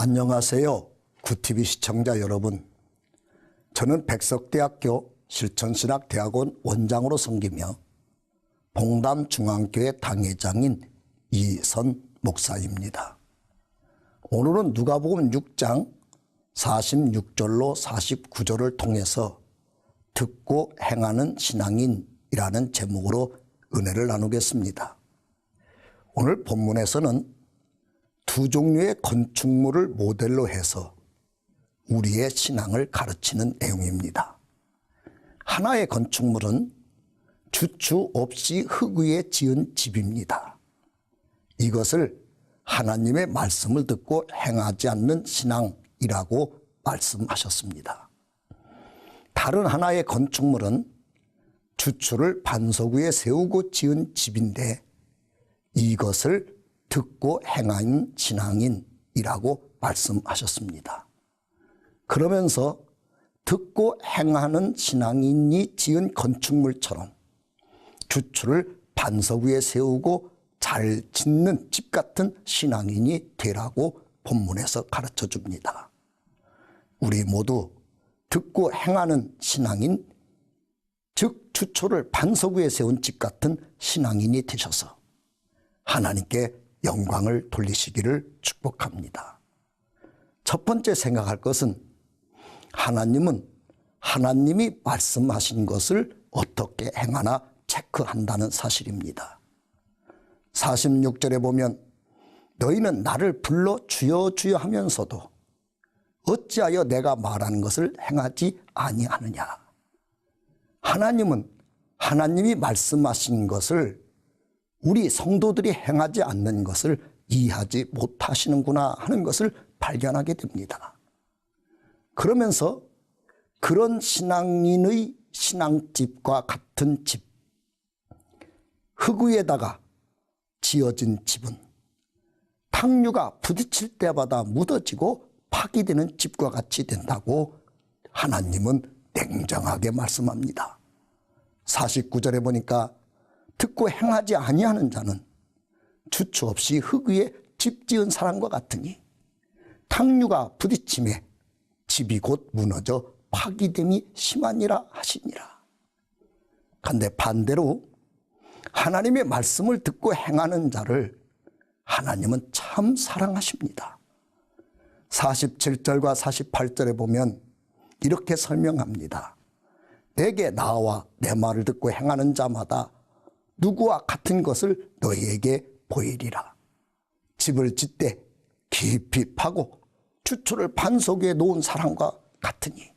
안녕하세요. 구TV 시청자 여러분. 저는 백석대학교 실천신학대학원 원장으로 섬기며 봉담중앙교회 당회장인 이선 목사입니다. 오늘은 누가복음 6장 46절로 49절을 통해서 듣고 행하는 신앙인이라는 제목으로 은혜를 나누겠습니다. 오늘 본문에서는 두 종류의 건축물을 모델로 해서 우리의 신앙을 가르치는 내용입니다. 하나의 건축물은 주추 없이 흙 위에 지은 집입니다. 이것을 하나님의 말씀을 듣고 행하지 않는 신앙이라고 말씀하셨습니다. 다른 하나의 건축물은 주추를 반석 위에 세우고 지은 집인데 이것을 듣고 행하는 신앙인이라고 말씀하셨습니다. 그러면서 듣고 행하는 신앙인이 지은 건축물처럼 주추를 반석 위에 세우고 잘 짓는 집 같은 신앙인이 되라고 본문에서 가르쳐 줍니다. 우리 모두 듣고 행하는 신앙인, 즉 주초를 반석 위에 세운 집 같은 신앙인이 되셔서 하나님께 영광을 돌리시기를 축복합니다. 첫 번째 생각할 것은 하나님은 하나님이 말씀하신 것을 어떻게 행하나 체크한다는 사실입니다. 46절에 보면 너희는 나를 불러 주여 주여 하면서도 어찌하여 내가 말하는 것을 행하지 아니하느냐. 하나님은 하나님이 말씀하신 것을 우리 성도들이 행하지 않는 것을 이해하지 못하시는구나 하는 것을 발견하게 됩니다. 그러면서 그런 신앙인의 신앙집과 같은 집, 흙 위에다가 지어진 집은 탕류가 부딪힐 때마다 묻어지고 파기되는 집과 같이 된다고 하나님은 냉정하게 말씀합니다. 49절에 보니까 듣고 행하지 아니하는 자는 주초 없이 흙 위에 집 지은 사람과 같으니 탕류가 부딪힘에 집이 곧 무너져 파기됨이 심하니라 하시니라. 그런데 반대로 하나님의 말씀을 듣고 행하는 자를 하나님은 참 사랑하십니다. 47절과 48절에 보면 이렇게 설명합니다. 내게 나와 내 말을 듣고 행하는 자마다 누구와 같은 것을 너희에게 보이리라. 집을 짓되 깊이 파고 추초를 반석 위에 놓은 사람과 같으니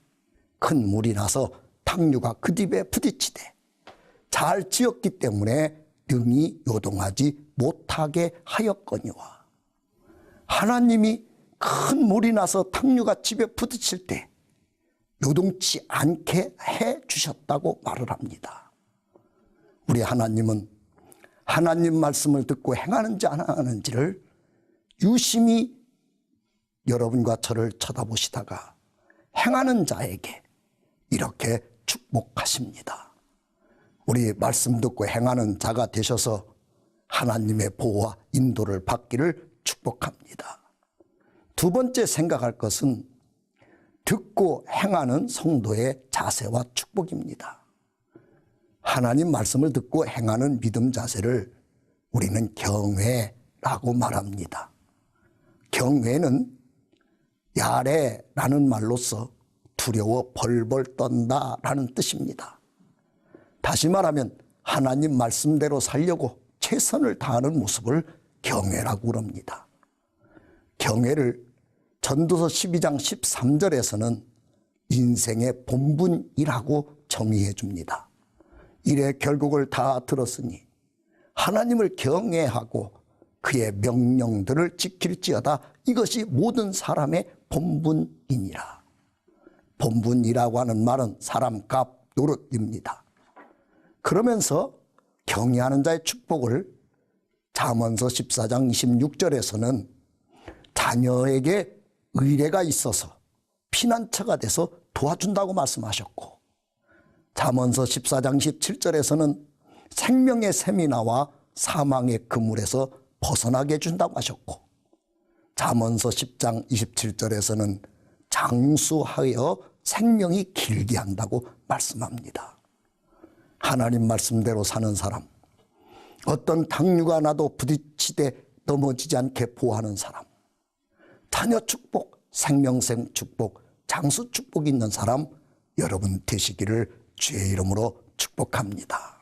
큰 물이 나서 탕류가 그 집에 부딪히되 잘 지었기 때문에 능히 요동하지 못하게 하였거니와 하나님이 큰 물이 나서 탕류가 집에 부딪힐 때 요동치 않게 해 주셨다고 말을 합니다. 우리 하나님은 하나님 말씀을 듣고 행하는지 안 하는지를 유심히 여러분과 저를 쳐다보시다가 행하는 자에게 이렇게 축복하십니다. 우리 말씀 듣고 행하는 자가 되셔서 하나님의 보호와 인도를 받기를 축복합니다. 두 번째 생각할 것은 듣고 행하는 성도의 자세와 축복입니다. 하나님 말씀을 듣고 행하는 믿음 자세를 우리는 경외라고 말합니다. 경외는 야래라는 말로서 두려워 벌벌 떤다 라는 뜻입니다. 다시 말하면 하나님 말씀대로 살려고 최선을 다하는 모습을 경외라고 그럽니다. 경외를 전도서 12장 13절에서는 인생의 본분이라고 정의해 줍니다. 이래 결국을 다 들었으니 하나님을 경외하고 그의 명령들을 지킬지어다 이것이 모든 사람의 본분이니라. 본분이라고 하는 말은 사람 값 노릇입니다. 그러면서 경외하는 자의 축복을 잠언서 14장 26절에서는 자녀에게 의뢰가 있어서 피난처가 돼서 도와준다고 말씀하셨고 잠언서 14장 17절에서는 생명의 샘이 나와 사망의 그물에서 벗어나게 해준다고 하셨고 잠언서 10장 27절에서는 장수하여 생명이 길게 한다고 말씀합니다. 하나님 말씀대로 사는 사람, 어떤 당류가 나도 부딪히되 넘어지지 않게 보호하는 사람, 자녀 축복, 생명생 축복, 장수 축복이 있는 사람 여러분 되시기를 주의 이름으로 축복합니다.